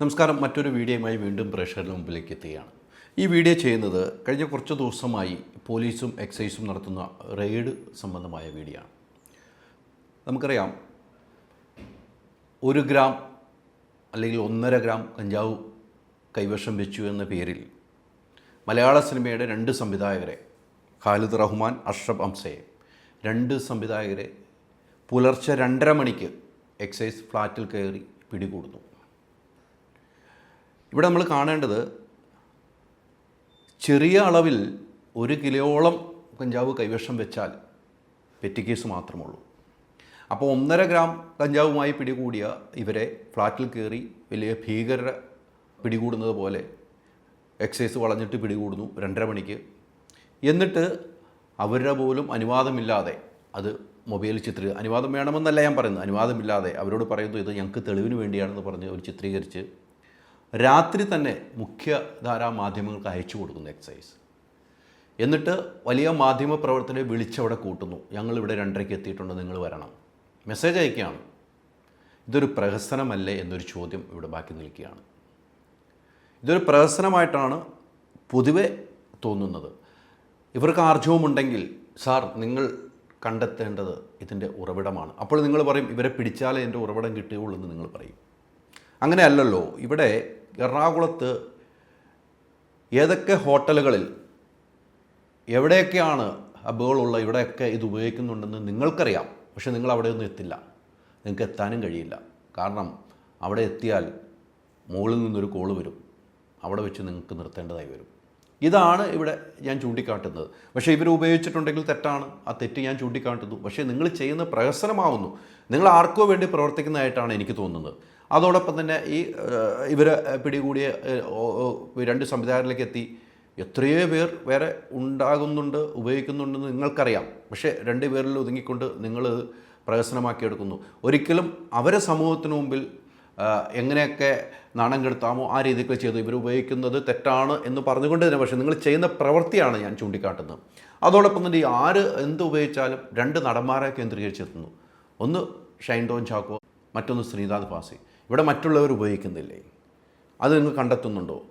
നമസ്കാരം. മറ്റൊരു വീഡിയോയുമായി വീണ്ടും പ്രേക്ഷകരുടെ മുമ്പിലേക്ക് എത്തുകയാണ്. ഈ വീഡിയോ ചെയ്യുന്നത് കഴിഞ്ഞ കുറച്ച് ദിവസമായി പോലീസും എക്സൈസും നടത്തുന്ന റെയ്ഡ് സംബന്ധമായ വീഡിയോ ആണ്. നമുക്കറിയാം ഒരു ഗ്രാം അല്ലെങ്കിൽ ഒന്നര ഗ്രാം കഞ്ചാവ് കൈവശം വെച്ചു എന്ന പേരിൽ മലയാള സിനിമയുടെ രണ്ട് സംവിധായകരെ ഖാലിദ് റഹ്മാൻ അഷ്റഫ് അംസയെ രണ്ട് സംവിധായകരെ പുലർച്ചെ രണ്ടര മണിക്ക് എക്സൈസ് ഫ്ലാറ്റിൽ കയറി പിടികൂടുന്നു. ഇവിടെ നമ്മൾ കാണേണ്ടത് ചെറിയ അളവിൽ ഒരു കിലോളം കഞ്ചാവ് കൈവശം വെച്ചാൽ പെറ്റി കേസ് മാത്രമുള്ളൂ അപ്പോൾ ഒന്നര ഗ്രാം കഞ്ചാവുമായി പിടികൂടിയ ഇവരെ ഫ്ലാറ്റിൽ കയറി വലിയ ഭീകര പിടികൂടുന്നത് പോലെ എക്സൈസ് വളഞ്ഞിട്ട് പിടികൂടുന്നു രണ്ടര മണിക്ക്. എന്നിട്ട് അവരുടെ പോലും അനുവാദമില്ലാതെ അത് മൊബൈൽ ചിത്രീ അനുവാദം വേണമെന്നല്ല ഞാൻ പറയുന്നത്. അനുവാദമില്ലാതെ അവരോട് പറയുന്നു ഇത് ഞങ്ങൾക്ക് തെളിവിന് വേണ്ടിയാണെന്ന് പറഞ്ഞ് അവർ ചിത്രീകരിച്ച് രാത്രി തന്നെ മുഖ്യധാരാ മാധ്യമങ്ങൾക്ക് അയച്ചു കൊടുക്കുന്നു എക്സൈസ്. എന്നിട്ട് വലിയ മാധ്യമ പ്രവർത്തകരെ വിളിച്ചവിടെ കൂട്ടുന്നു. ഞങ്ങളിവിടെ രണ്ടരയ്ക്ക് എത്തിയിട്ടുണ്ട് നിങ്ങൾ വരണം. മെസ്സേജ് അയക്കുകയാണ്. ഇതൊരു പ്രഹസനമല്ലേ എന്നൊരു ചോദ്യം ഇവിടെ ബാക്കി നിൽക്കുകയാണ്. ഇതൊരു പ്രഹസനമായിട്ടാണ് പൊതുവെ തോന്നുന്നത്. ഇവർക്ക് ആർജവുമുണ്ടെങ്കിൽ സാർ നിങ്ങൾ കണ്ടെത്തേണ്ടത് ഇതിന്റെ ഉറവിടമാണ്. അപ്പോൾ നിങ്ങൾ പറയും ഇവരെ പിടിച്ചാലേ എന്റെ ഉറവിടം കിട്ടുകയുള്ളൂ എന്ന് നിങ്ങൾ പറയും. അങ്ങനെയല്ലല്ലോ. ഇവിടെ എറണാകുളത്ത് ഏതൊക്കെ ഹോട്ടലുകളിൽ എവിടെയൊക്കെയാണ് ഹബ്ബുകളുള്ള ഇവിടെയൊക്കെ ഇത് ഉപയോഗിക്കുന്നുണ്ടെന്ന് നിങ്ങൾക്കറിയാം. പക്ഷേ നിങ്ങൾ അവിടെയൊന്നും എത്തില്ല. നിങ്ങൾക്ക് എത്താനും കഴിയില്ല. കാരണം അവിടെ എത്തിയാൽ മുകളിൽ നിന്നൊരു കോൾ വരും. അവിടെ വെച്ച് നിങ്ങൾക്ക് നിർത്തേണ്ടതായി വരും. ഇതാണ് ഇവിടെ ഞാൻ ചൂണ്ടിക്കാട്ടുന്നത്. പക്ഷേ ഇവർ ഉപയോഗിച്ചിട്ടുണ്ടെങ്കിൽ തെറ്റാണ്. ആ തെറ്റ് ഞാൻ ചൂണ്ടിക്കാട്ടുന്നു. പക്ഷേ നിങ്ങൾ ചെയ്യുന്ന പ്രഹസനമാവുന്നു. നിങ്ങൾ ആർക്കോ വേണ്ടി പ്രവർത്തിക്കുന്നതായിട്ടാണ് എനിക്ക് തോന്നുന്നത്. അതോടൊപ്പം തന്നെ ഈ ഇവരെ പിടികൂടിയ രണ്ട് സംവിധായകരിലേക്ക് എത്തി. എത്രയോ പേർ വേറെ ഉണ്ടാകുന്നുണ്ട് ഉപയോഗിക്കുന്നുണ്ടെന്ന് നിങ്ങൾക്കറിയാം. പക്ഷേ രണ്ട് പേരിൽ ഒതുങ്ങിക്കൊണ്ട് നിങ്ങൾ പ്രഹസനമാക്കിയെടുക്കുന്നു. ഒരിക്കലും അവരെ സമൂഹത്തിന് മുമ്പിൽ എങ്ങനെയൊക്കെ നാണം കെടുത്താമോ ആ രീതിക്ക് ചെയ്തു. ഇവർ ഉപയോഗിക്കുന്നത് തെറ്റാണ് എന്ന് പറഞ്ഞുകൊണ്ട് തന്നെ പക്ഷേ നിങ്ങൾ ചെയ്യുന്ന പ്രവൃത്തിയാണ് ഞാൻ ചൂണ്ടിക്കാട്ടുന്നത്. അതോടൊപ്പം തന്നെ ഈ ആര് എന്ത് ഉപയോഗിച്ചാലും രണ്ട് നടന്മാരെ കേന്ദ്രീകരിച്ചെത്തുന്നു ഒന്ന് ഷൈൻ ടോൺ ചാക്കോ മറ്റൊന്ന് ശ്രീനാഥ് പാസി ഇവിടെ മറ്റുള്ളവർ ഉപയോഗിക്കുന്നില്ലേ? അത് നിങ്ങൾ കണ്ടെത്തുന്നുണ്ടോ?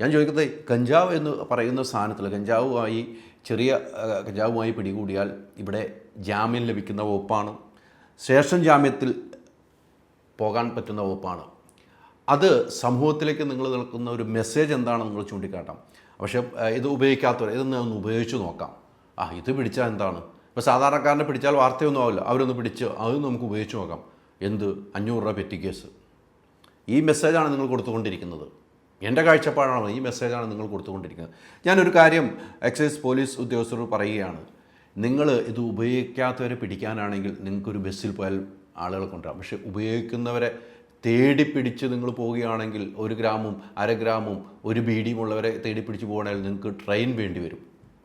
ഞാൻ ചോദിക്കുന്നത് കഞ്ചാവ് എന്ന് പറയുന്ന സാധനത്തിൽ കഞ്ചാവുമായി ചെറിയ കഞ്ചാവുമായി പിടികൂടിയാൽ ഇവിടെ ജാമ്യം ലഭിക്കുന്ന വകുപ്പാണ്. ശേഷം ജാമ്യത്തിൽ പോകാൻ പറ്റുന്ന വകുപ്പാണ്. അത് സമൂഹത്തിലേക്ക് നിങ്ങൾ നിൽക്കുന്ന ഒരു മെസ്സേജ് എന്താണെന്ന് നിങ്ങൾ ചൂണ്ടിക്കാട്ടാം. പക്ഷേ ഇത് ഉപയോഗിക്കാത്തവർ ഇതൊന്ന് ഒന്ന് ഉപയോഗിച്ച് നോക്കാം. ആ ഇത് പിടിച്ചാൽ എന്താണ്? ഇപ്പോൾ സാധാരണക്കാരനെ പിടിച്ചാൽ വാർത്തയൊന്നും ആവില്ല. അവരൊന്ന് പിടിച്ച് അത് നമുക്ക് ഉപയോഗിച്ച് നോക്കാം. എന്ത്? അഞ്ഞൂറ് രൂപ പെറ്റി കേസ്. ഈ മെസ്സേജാണ് നിങ്ങൾ കൊടുത്തുകൊണ്ടിരിക്കുന്നത്. എന്റെ കാഴ്ചപ്പാടാണ് ഈ മെസ്സേജാണ് നിങ്ങൾ കൊടുത്തുകൊണ്ടിരിക്കുന്നത്. ഞാനൊരു കാര്യം എക്സൈസ് പോലീസ് ഉദ്യോഗസ്ഥർ പറയുകയാണ്. നിങ്ങൾ ഇത് ഉപയോഗിക്കാത്തവരെ പിടിക്കാനാണെങ്കിൽ നിങ്ങൾക്കൊരു ബസ്സിൽ പോയാൽ ആളുകളെ കൊണ്ടുവരാം. പക്ഷേ ഉപയോഗിക്കുന്നവരെ തേടി പിടിച്ച് നിങ്ങൾ പോവുകയാണെങ്കിൽ ഒരു ഗ്രാമും അര ഗ്രാമും ഒരു ബീഡിയും ഉള്ളവരെ തേടി പിടിച്ച് പോകണമെങ്കിൽ നിങ്ങൾക്ക് ട്രെയിൻ വേണ്ടി വരും.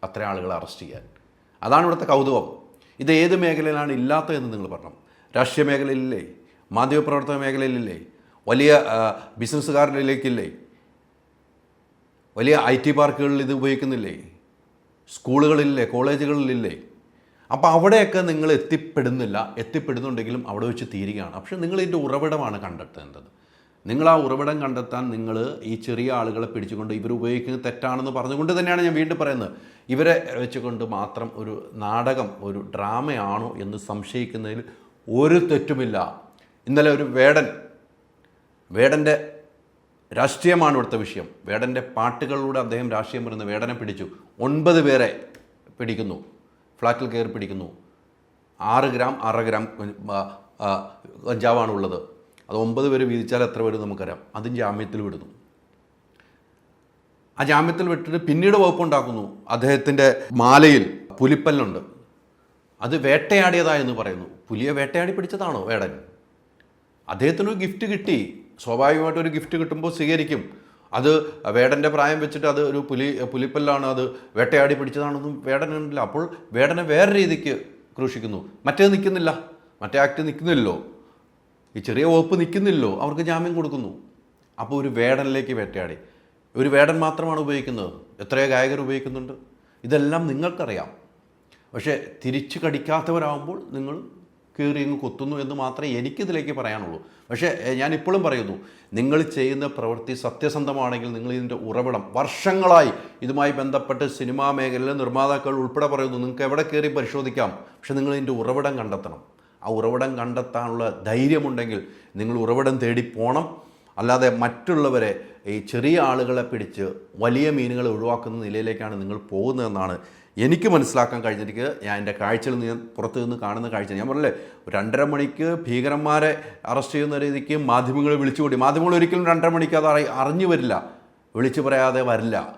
അത്ര ആളുകളെ അറസ്റ്റ് ചെയ്യാൻ. അതാണ് ഇവിടുത്തെ കൗതുകം. ഇത് ഏത് മേഖലയിലാണ് ഇല്ലാത്തതെന്ന് നിങ്ങൾ പറഞ്ഞു രാഷ്ട്രീയ മേഖലയിലില്ലേ? മാധ്യമപ്രവർത്തന മേഖലയിലില്ലേ? വലിയ ബിസിനസ്സുകാരിലേക്കില്ലേ വലിയ ഐ ടി പാർക്കുകളിൽ ഇത് ഉപയോഗിക്കുന്നില്ലേ? സ്കൂളുകളിലില്ലേ കോളേജുകളിലില്ലേ? അപ്പോൾ അവിടെയൊക്കെ നിങ്ങൾ എത്തിപ്പെടുന്നില്ല എത്തിപ്പെടുന്നുണ്ടെങ്കിലും അവിടെ വെച്ച് തീരുകയാണ്. പക്ഷേ നിങ്ങൾ ഇതിന്റെ ഉറവിടമാണ് കണ്ടെത്തേണ്ടത്. നിങ്ങൾ ആ ഉറവിടം കണ്ടെത്താൻ നിങ്ങൾ ഈ ചെറിയ ആളുകളെ പിടിച്ചുകൊണ്ട് ഇവർ ഉപയോഗിക്കുന്നത് തെറ്റാണെന്ന് പറഞ്ഞുകൊണ്ട് തന്നെയാണ് ഞാൻ വീണ്ടും പറയുന്നത്. ഇവരെ വെച്ചുകൊണ്ട് മാത്രം ഒരു നാടകം ഒരു ഡ്രാമയാണോ എന്ന് സംശയിക്കുന്നതിൽ ഒരു തെറ്റുമില്ല. ഇന്നലെ ഒരു വേടൻ വേടന്റെ രാഷ്ട്രീയമാണ് ഇവിടുത്തെ വിഷയം. വേടന്റെ പാട്ടുകളിലൂടെ അദ്ദേഹം രാഷ്ട്രീയം വരുന്ന വേടനെ പിടിച്ചു. ഒൻപത് പേരെ പിടിക്കുന്നു. ഫ്ലാറ്റിൽ കയറി പിടിക്കുന്നു. ആറ് ഗ്രാം ആറ് ഗ്രാം കഞ്ചാവാണ് ഉള്ളത്. അത് ഒമ്പത് പേര് വീതിച്ചാൽ എത്ര പേര് നമുക്കറിയാം. അതും ജാമ്യത്തിൽ വിടുന്നു. ആ ജാമ്യത്തിൽ വിട്ടിട്ട് പിന്നീട് വകുപ്പുണ്ടാക്കുന്നു. അദ്ദേഹത്തിന്റെ മാലയിൽ പുലിപ്പല്ലുണ്ട്. അത് വേട്ടയാടിയതായെന്ന് പറയുന്നു. പുലിയെ വേട്ടയാടി പിടിച്ചതാണോ വേടൻ? അദ്ദേഹത്തിനൊരു ഗിഫ്റ്റ് കിട്ടി. സ്വാഭാവികമായിട്ട് ഒരു ഗിഫ്റ്റ് കിട്ടുമ്പോൾ സ്വീകരിക്കും. അത് വേടന്റെ പ്രായം വെച്ചിട്ട് അത് ഒരു പുലി പുലിപ്പല്ലാണ് അത് വേട്ടയാടി പിടിച്ചതാണെന്നും വേടനുണ്ടല്ല അപ്പോൾ വേടനെ വേറെ രീതിക്ക് ക്രൂശിക്കുന്നു. മറ്റേത് നിൽക്കുന്നില്ല. മറ്റേ ആക്ട് നിൽക്കുന്നില്ലല്ലോ. ഈ ചെറിയ വകുപ്പ് നിൽക്കുന്നില്ലല്ലോ. അവർക്ക് ജാമ്യം കൊടുക്കുന്നു. അപ്പോൾ ഒരു വേടനിലേക്ക് വേട്ടയാടി. ഒരു വേടൻ മാത്രമാണ് ഉപയോഗിക്കുന്നത്. എത്രയോ ഗായകർ ഉപയോഗിക്കുന്നുണ്ട്. ഇതെല്ലാം നിങ്ങൾക്കറിയാം. പക്ഷേ തിരിച്ചു കടിക്കാത്തവരാകുമ്പോൾ നിങ്ങൾ കയറി അങ്ങ് കൊത്തുന്നു എന്ന് മാത്രമേ എനിക്കിതിലേക്ക് പറയാനുള്ളൂ. പക്ഷേ ഞാൻ ഇപ്പോഴും പറയുന്നു നിങ്ങൾ ചെയ്യുന്ന പ്രവൃത്തി സത്യസന്ധമാണെങ്കിൽ നിങ്ങൾ ഇതിന്റെ ഉറവിടം വർഷങ്ങളായി ഇതുമായി ബന്ധപ്പെട്ട് സിനിമാ മേഖലയിലെ നിർമ്മാതാക്കൾ ഉൾപ്പെടെ പറയുന്നു നിങ്ങൾക്ക് എവിടെ കയറി പരിശോധിക്കാം? പക്ഷേ നിങ്ങൾ ഇതിന്റെ ഉറവിടം കണ്ടെത്തണം. ആ ഉറവിടം കണ്ടെത്താനുള്ള ധൈര്യമുണ്ടെങ്കിൽ നിങ്ങൾ ഉറവിടം തേടി പോകണം അല്ലാതെ മറ്റുള്ളവരെ ഈ ചെറിയ ആളുകളെ പിടിച്ച് വലിയ മീനുകളെ ഒഴിവാക്കുന്ന നിലയിലേക്കാണ് നിങ്ങൾ പോകുന്നതെന്നാണ് എനിക്ക് മനസ്സിലാക്കാൻ കഴിഞ്ഞിരിക്കുക ഞാൻ എന്റെ കാഴ്ചയിൽ നിന്ന് പുറത്തു നിന്ന് കാണുന്ന കാഴ്ച ഞാൻ പറഞ്ഞില്ലേ രണ്ടര മണിക്ക് ഭീകരന്മാരെ അറസ്റ്റ് ചെയ്യുന്ന രീതിക്ക് മാധ്യമങ്ങൾ വിളിച്ചുകൂടി മാധ്യമങ്ങൾ ഒരിക്കലും രണ്ടര മണിക്ക് അത് അറി അറിഞ്ഞു വരില്ല. വിളിച്ചു പറയാതെ വരില്ല.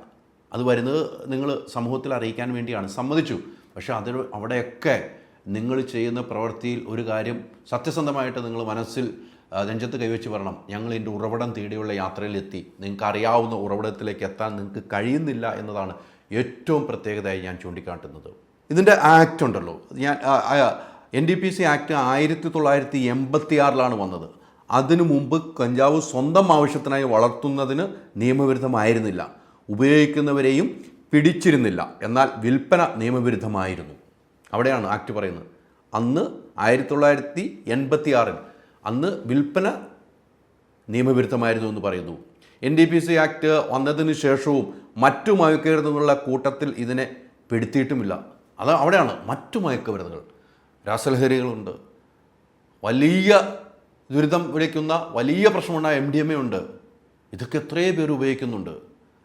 അത് വരുന്നത് നിങ്ങൾ സമൂഹത്തിൽ അറിയിക്കാൻ വേണ്ടിയാണ്. സമ്മതിച്ചു. പക്ഷേ അതിൽ അവിടെയൊക്കെ നിങ്ങൾ ചെയ്യുന്ന പ്രവൃത്തിയിൽ ഒരു കാര്യം സത്യസന്ധമായിട്ട് നിങ്ങൾ മനസ്സിൽ നെഞ്ചത്ത് കൈവച്ച് പറയണം ഞങ്ങൾ എന്റെ ഉറവിടം തേടിയുള്ള യാത്രയിലെത്തി. നിങ്ങൾക്ക് അറിയാവുന്ന ഉറവിടത്തിലേക്ക് എത്താൻ നിങ്ങൾക്ക് കഴിയുന്നില്ല എന്നതാണ് ഏറ്റവും പ്രത്യേകതയായി ഞാൻ ചൂണ്ടിക്കാട്ടുന്നത്. ഇതിന്റെ ആക്ട് ഉണ്ടല്ലോ. ഞാൻ N D P C act ആയിരത്തി തൊള്ളായിരത്തി എൺപത്തി ആറിലാണ് വന്നത്. അതിനു മുമ്പ് കഞ്ചാവ് സ്വന്തം ആവശ്യത്തിനായി വളർത്തുന്നതിന് നിയമവിരുദ്ധമായിരുന്നില്ല. ഉപയോഗിക്കുന്നവരെയും പിടിച്ചിരുന്നില്ല. എന്നാൽ വിൽപ്പന നിയമവിരുദ്ധമായിരുന്നു. അവിടെയാണ് ആക്ട് പറയുന്നത്. അന്ന് ആയിരത്തി തൊള്ളായിരത്തി എൺപത്തി ആറിൽ അന്ന് വിൽപ്പന നിയമവിരുദ്ധമായിരുന്നു എന്ന് പറയുന്നു. N D P C act വന്നതിന് ശേഷവും മറ്റു മയക്കരുതെന്നുള്ള കൂട്ടത്തിൽ ഇതിനെ പെടുത്തിയിട്ടുമില്ല. അത് അവിടെയാണ് മറ്റു മയക്കുമരുന്നുകൾ. രാസലഹരികളുണ്ട്. വലിയ ദുരിതം വിളിക്കുന്ന വലിയ പ്രശ്നമുണ്ടായ എം ഡി എം എ ഉണ്ട്. ഇതൊക്കെ എത്രയോ പേര് ഉപയോഗിക്കുന്നുണ്ട്.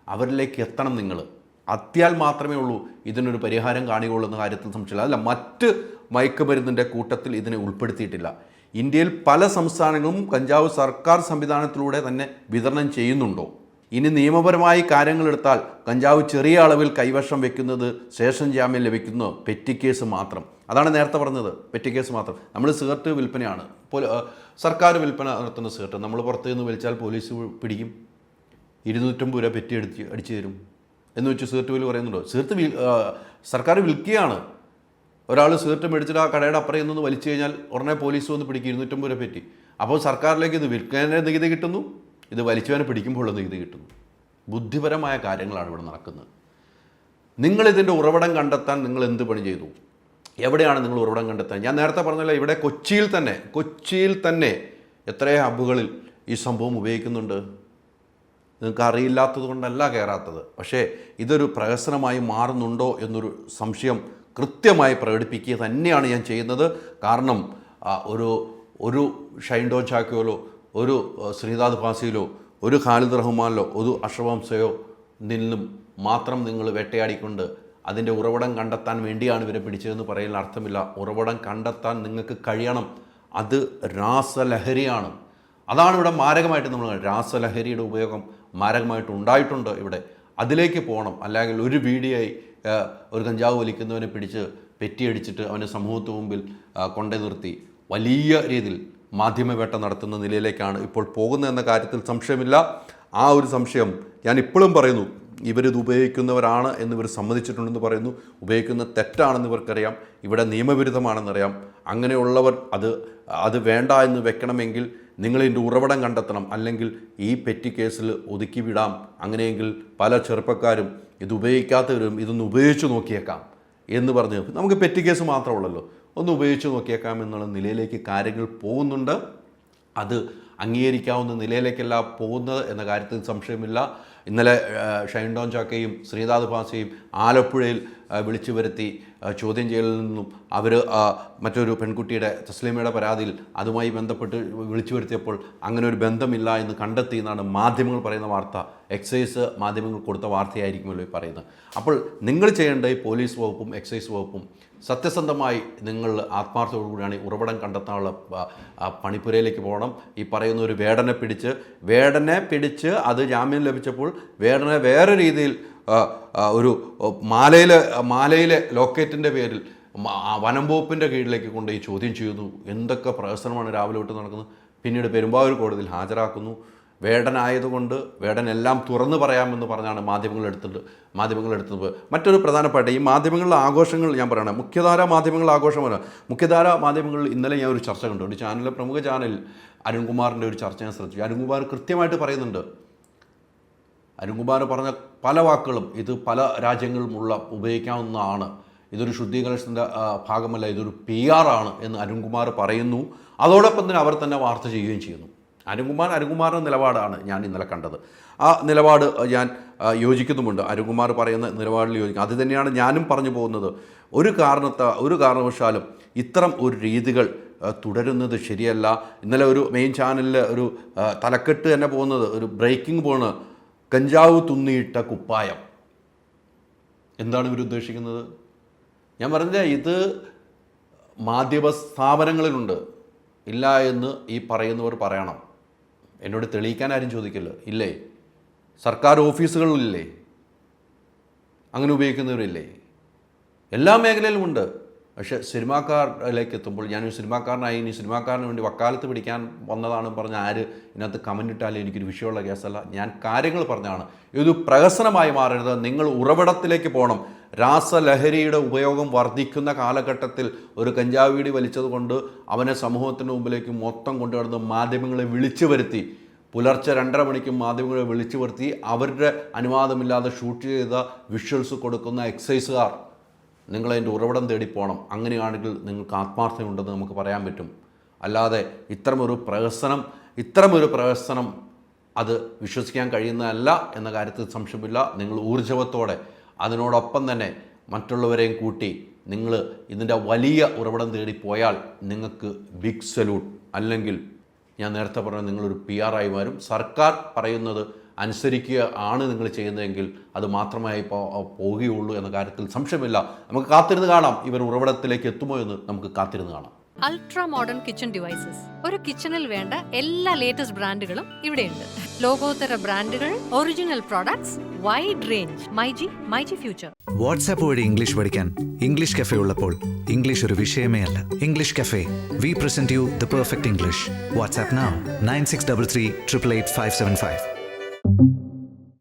അവരിലേക്ക് എത്തണം നിങ്ങൾ. അത്യാൽ മാത്രമേ ഉള്ളൂ ഇതിനൊരു പരിഹാരം കാണുകയുള്ളൂ എന്ന കാര്യത്തിൽ സംശയമില്ല. അതല്ല മറ്റ് മയക്കുമരുന്നിന്റെ കൂട്ടത്തിൽ ഇതിനെ ഉൾപ്പെടുത്തിയിട്ടില്ല. ഇന്ത്യയിൽ പല സംസ്ഥാനങ്ങളും കഞ്ചാവ് സർക്കാർ സംവിധാനത്തിലൂടെ തന്നെ വിതരണം ചെയ്യുന്നുണ്ടോ? ഇനി നിയമപരമായി കാര്യങ്ങളെടുത്താൽ കഞ്ചാവ് ചെറിയ അളവിൽ കൈവശം വെക്കുന്നത് ശേഷം ജാമ്യം ലഭിക്കുന്ന പെറ്റി കേസ് മാത്രം. അതാണ് നേരത്തെ പറഞ്ഞത് പെറ്റി കേസ് മാത്രം. നമ്മൾ സിഗരറ്റ് വിൽപ്പനയാണ്. സർക്കാർ വിൽപ്പന നടത്തുന്ന സിഗരറ്റ്. നമ്മൾ പുറത്തു നിന്ന് വലിച്ചാൽ പോലീസ് പിടിക്കും. ഇരുന്നൂറ്റമ്പത് രൂപ പെറ്റി അടിച്ച് അടിച്ചു തരും. എന്ന് വെച്ച് സിഗരറ്റ് വിൽ പറയുന്നുണ്ടോ? സിഗരറ്റ് സർക്കാർ വിൽക്കുകയാണ്. ഒരാൾ സിഗരറ്റ് മേടിച്ചിട്ട് ആ കടയുടെ അപ്പുറം നിന്ന് വലിച്ചു കഴിഞ്ഞാൽ ഉടനെ പോലീസ് വന്ന് പിടിക്കും ഇരുന്നൂറ്റമ്പത് രൂപ പറ്റി. അപ്പോൾ സർക്കാരിലേക്ക് ഇത് വിൽക്കാനെ നികുതി കിട്ടുന്നു. ഇത് വലിച്ചവനെ പിടിക്കുമ്പോഴുള്ള നികുതി കിട്ടുന്നു. ബുദ്ധിപരമായ കാര്യങ്ങളാണ് ഇവിടെ നടക്കുന്നത്. നിങ്ങളിതിന്റെ ഉറവിടം കണ്ടെത്താൻ നിങ്ങൾ എന്ത് പണി ചെയ്തു? എവിടെയാണ് നിങ്ങൾ ഉറവിടം കണ്ടെത്താൻ? ഞാൻ നേരത്തെ പറഞ്ഞല്ലോ ഇവിടെ കൊച്ചിയിൽ തന്നെ കൊച്ചിയിൽ തന്നെ എത്രയോ ഹബ്ബുകളിൽ ഈ സംഭവം ഉപയോഗിക്കുന്നുണ്ട്. നിങ്ങൾക്ക് അറിയില്ലാത്തത് കൊണ്ടല്ല കയറാത്തത്. പക്ഷേ ഇതൊരു പ്രഹസനമായി മാറുന്നുണ്ടോ എന്നൊരു സംശയം കൃത്യമായി പ്രകടിപ്പിക്കുക തന്നെയാണ് ഞാൻ ചെയ്യുന്നത്. കാരണം ഒരു ഒരു ഷൈൻ ഡോൺ ചാക്കോയിലോ ഒരു ശ്രീനാഥ് ഫാസിയിലോ ഒരു ഖാലിദ് റഹ്മാനിലോ ഒരു അഷവംസയോ നിന്നും മാത്രം നിങ്ങൾ വേട്ടയാടിക്കൊണ്ട് അതിന്റെ ഉറവിടം കണ്ടെത്താൻ വേണ്ടിയാണ് ഇവരെ പിടിച്ചതെന്ന് പറയുന്ന അർത്ഥമില്ല. ഉറവിടം കണ്ടെത്താൻ നിങ്ങൾക്ക് കഴിയണം. അത് രാസലഹരിയാണ്. അതാണ് ഇവിടെ മാരകമായിട്ട് നമ്മൾ. രാസലഹരിയുടെ ഉപയോഗം മാരകമായിട്ട് ഉണ്ടായിട്ടുണ്ട് ഇവിടെ. അതിലേക്ക് പോകണം. അല്ലെങ്കിൽ ഒരു വീഡിയോയി ഒരു കഞ്ചാവ് വലിക്കുന്നവനെ പിടിച്ച് പെറ്റിയടിച്ചിട്ട് അവനെ സമൂഹത്തിന് മുമ്പിൽ കൊണ്ടേ നിർത്തി. വലിയ രീതിയിൽ മാധ്യമവേട്ട നടത്തുന്ന നിലയിലേക്കാണ് ഇപ്പോൾ പോകുന്നത് എന്ന കാര്യത്തിൽ സംശയമില്ല. ആ ഒരു സംശയം ഞാൻ ഇപ്പോഴും പറയുന്നു. ഇവരിത് ഉപയോഗിക്കുന്നവരാണ് എന്നിവർ സമ്മതിച്ചിട്ടുണ്ടെന്ന് പറയുന്നു. ഉപയോഗിക്കുന്ന തെറ്റാണെന്ന് ഇവർക്കറിയാം. ഇവിടെ നിയമവിരുദ്ധമാണെന്നറിയാം. അങ്ങനെയുള്ളവർ അത് അത് വേണ്ട എന്ന് വെക്കണമെങ്കിൽ നിങ്ങളിതിന്റെ ഉറവിടം കണ്ടെത്തണം. അല്ലെങ്കിൽ ഈ പെറ്റി കേസിൽ ഒതുക്കി വിടാം. അങ്ങനെയെങ്കിൽ പല ചെറുപ്പക്കാരും ഇത് ഉപയോഗിക്കാത്തവരും ഇതൊന്ന് ഉപയോഗിച്ച് നോക്കിയേക്കാം എന്ന് പറഞ്ഞ് നമുക്ക് പെറ്റി കേസ് മാത്രമുള്ളല്ലോ ഒന്ന് ഉപയോഗിച്ച് നോക്കിയേക്കാം എന്നുള്ള നിലയിലേക്ക് കാര്യങ്ങൾ പോകുന്നുണ്ട്. അത് അംഗീകരിക്കാവുന്ന നിലയിലേക്കല്ല പോകുന്നത് എന്ന കാര്യത്തിൽ സംശയമില്ല. ഇന്നലെ ഷൈൻഡോൺ ഷൈൻ ഡോൺ ചാക്കയും ശ്രീനാഥ് ഭാസയും ആലപ്പുഴയിൽ വിളിച്ചു വരുത്തി ചോദ്യം ചെയ്യലിൽ നിന്നും അവർ മറ്റൊരു പെൺകുട്ടിയുടെ തസ്ലീമയുടെ പരാതിയിൽ അതുമായി ബന്ധപ്പെട്ട് വിളിച്ചു വരുത്തിയപ്പോൾ അങ്ങനെ ഒരു ബന്ധമില്ല എന്ന് കണ്ടെത്തി എന്നാണ് മാധ്യമങ്ങൾ പറയുന്ന വാർത്ത. എക്സൈസ് മാധ്യമങ്ങൾ കൊടുത്ത വാർത്തയായിരിക്കുമല്ലോ ഈ പറയുന്നത്. അപ്പോൾ നിങ്ങൾ ചെയ്യേണ്ട ഈ പോലീസ് വകുപ്പും എക്സൈസ് വകുപ്പും സത്യസന്ധമായി നിങ്ങൾ ആത്മാർത്ഥത്തോടുകൂടിയാണ് ഈ ഉറവിടം കണ്ടെത്താനുള്ള പണിപ്പുരയിലേക്ക് പോകണം. ഈ പറയുന്ന ഒരു വേടനെ പിടിച്ച് വേടനെ പിടിച്ച് അത് ജാമ്യം ലഭിച്ചപ്പോൾ വേടനെ വേറെ രീതിയിൽ ഒരു മാലയിലെ മാലയിലെ ലോക്കേറ്റിന്റെ പേരിൽ വനംവകുപ്പിന്റെ വനം വകുപ്പിന്റെ കീഴിലേക്ക് കൊണ്ട് ഈ ചോദ്യം ചെയ്യുന്നു എന്തൊക്കെ പ്രഹസനമാണ് രാവിലെ തൊട്ട് നടക്കുന്നത്? പിന്നീട് പെരുമ്പാവൂർ കോടതിയിൽ ഹാജരാക്കുന്നു. വേടനായതുകൊണ്ട് വേടനെല്ലാം തുറന്നു പറയാമെന്ന് പറഞ്ഞാണ് മാധ്യമങ്ങൾ എടുത്തിട്ട് മാധ്യമങ്ങൾ എടുത്തത്. മറ്റൊരു പ്രധാനപ്പെട്ട ഈ മാധ്യമങ്ങളുടെ ആഘോഷങ്ങൾ ഞാൻ പറയണം മുഖ്യധാര മാധ്യമങ്ങളുടെ ആഘോഷമല്ല മുഖ്യധാര മാധ്യമങ്ങളിൽ ഇന്നലെ ഞാൻ ഒരു ചർച്ച കണ്ടു. ഒരു ചാനലിലെ പ്രമുഖ ചാനൽ അരുൺകുമാറിന്റെ ഒരു ചർച്ച ഞാൻ ശ്രദ്ധിച്ചു. അരുൺകുമാർ കൃത്യമായിട്ട് പറയുന്നുണ്ട് അരുൺകുമാർ പറഞ്ഞ പല വാക്കുകളും ഇത് പല രാജ്യങ്ങളുമുള്ള ഉപയോഗിക്കാവുന്നതാണ്. ഇതൊരു ശുദ്ധീകരണത്തിന്റെ ഭാഗമല്ല ഇതൊരു പി ആർ ആണ് എന്ന് അരുൺകുമാർ പറയുന്നു. അതോടൊപ്പം തന്നെ അവർ തന്നെ വാർത്ത ചെയ്യുകയും ചെയ്യുന്നു. അരുൺകുമാർ അരുൺകുമാറിന്റെ നിലപാടാണ് ഞാൻ ഇന്നലെ കണ്ടത്. ആ നിലപാട് ഞാൻ യോജിക്കുന്നുമുണ്ട്. അരുൺകുമാർ പറയുന്ന നിലപാടിൽ യോജിക്കും അത് തന്നെയാണ് ഞാനും പറഞ്ഞു പോകുന്നത്. ഒരു കാരണത്ത ഒരു കാരണവശാലും ഇത്തരം ഒരു രീതികൾ തുടരുന്നത് ശരിയല്ല. ഇന്നലെ ഒരു മെയിൻ ചാനലിൽ ഒരു തലക്കെട്ട് തന്നെ പോകുന്നത് ഒരു ബ്രേക്കിംഗ് പോണ് കഞ്ചാവ് തുന്നിയിട്ട കുപ്പായം. എന്താണ് ഇവർ ഉദ്ദേശിക്കുന്നത്? ഞാൻ പറഞ്ഞ ഇത് മാധ്യമ സ്ഥാപനങ്ങളിലുണ്ട്. ഇല്ല എന്ന് ഈ പറയുന്നവർ പറയണം. എന്നോട് തെളിയിക്കാൻ ആരും ചോദിക്കില്ല. ഇല്ലേ? സർക്കാർ ഓഫീസുകളിലില്ലേ? അങ്ങനെ ഉപയോഗിക്കുന്നവരില്ലേ? എല്ലാ മേഖലയിലും ഉണ്ട്. പക്ഷേ സിനിമാക്കാരിലേക്ക് എത്തുമ്പോൾ ഞാനൊരു സിനിമാക്കാരനായി ഇനി സിനിമാക്കാരന് വേണ്ടി വക്കാലത്ത് പിടിക്കാൻ വന്നതാണ് പറഞ്ഞ ആര്? ഇതിനകത്ത് കമന്റ് ഇട്ടാലും എനിക്കൊരു വിഷയമുള്ള കേസല്ല. ഞാൻ കാര്യങ്ങൾ പറഞ്ഞാണ് ഇതൊരു പ്രഹസനമായി മാറരുത്. നിങ്ങൾ ഉറവിടത്തിലേക്ക് പോകണം. രാസലഹരിയുടെ ഉപയോഗം വർദ്ധിക്കുന്ന കാലഘട്ടത്തിൽ ഒരു കഞ്ചാവ് വീടി വലിച്ചതുകൊണ്ട് അവനെ സമൂഹത്തിന് മുമ്പിലേക്ക് മൊത്തം കൊണ്ടുവന്ന് മാധ്യമങ്ങളെ വിളിച്ചു വരുത്തി. പുലർച്ചെ രണ്ടര മണിക്ക് മാധ്യമങ്ങളെ വിളിച്ചു വരുത്തി. അവരുടെ അനുവാദമില്ലാതെ ഷൂട്ട് ചെയ്ത വിഷ്വൽസ് കൊടുക്കുന്ന എക്സൈസുകാർ. നിങ്ങളതിന്റെ ഉറവിടം തേടി പോകണം. അങ്ങനെയാണെങ്കിൽ നിങ്ങൾക്ക് ആത്മാർത്ഥതയുണ്ടെന്ന് നമുക്ക് പറയാൻ പറ്റും. അല്ലാതെ ഇത്തരമൊരു പ്രഹസനം ഇത്തരമൊരു പ്രഹസനം അത് വിശ്വസിക്കാൻ കഴിയുന്നതല്ല എന്ന കാര്യത്തിൽ സംശയമില്ല. നിങ്ങൾ ഊർജവത്തോടെ അതിനോടൊപ്പം തന്നെ മറ്റുള്ളവരെയും കൂട്ടി നിങ്ങൾ ഇതിന്റെ വലിയ ഉറവിടം തേടി നിങ്ങൾക്ക് ബിഗ് സല്യൂട്ട് അല്ലെങ്കിൽ ഞാൻ നേരത്തെ പറഞ്ഞ നിങ്ങളൊരു പി ആർ ആയി മാറും. സർക്കാർ പറയുന്നത് അനുസരിക്കുക ആണ് നിങ്ങൾ ചെയ്യുന്നതെങ്കിൽ അത് മാത്രമേ ഇപ്പോൾ പോവുകയുള്ളൂ എന്ന കാര്യത്തിൽ സംശയമില്ല. നമുക്ക് കാത്തിരുന്ന് കാണാം. ഇവർ ഉറവിടത്തിലേക്ക് എത്തുമോ എന്ന് നമുക്ക് കാത്തിരുന്ന് കാണാം. അൾട്രാ മോഡേൺ കിച്ചൺ ഡിവൈസസ് ഒരു കിച്ചണിൽ വേണ്ട എല്ലാ ലേറ്റസ്റ്റ് ബ്രാൻഡുകളും ഇവിടെയുണ്ട്. ലോകോത്തര ബ്രാൻഡുകൾ original products wide range myG myG future WhatsApp വഴി ഇംഗ്ലീഷ് പഠിക്കാൻ ഇംഗ്ലീഷ് കഫേ ഉള്ളപ്പോൾ ഇംഗ്ലീഷ് ഒരു വിഷയമേ അല്ല. English cafe we present you the perfect English WhatsApp nine six double three triple eight five seven five thank you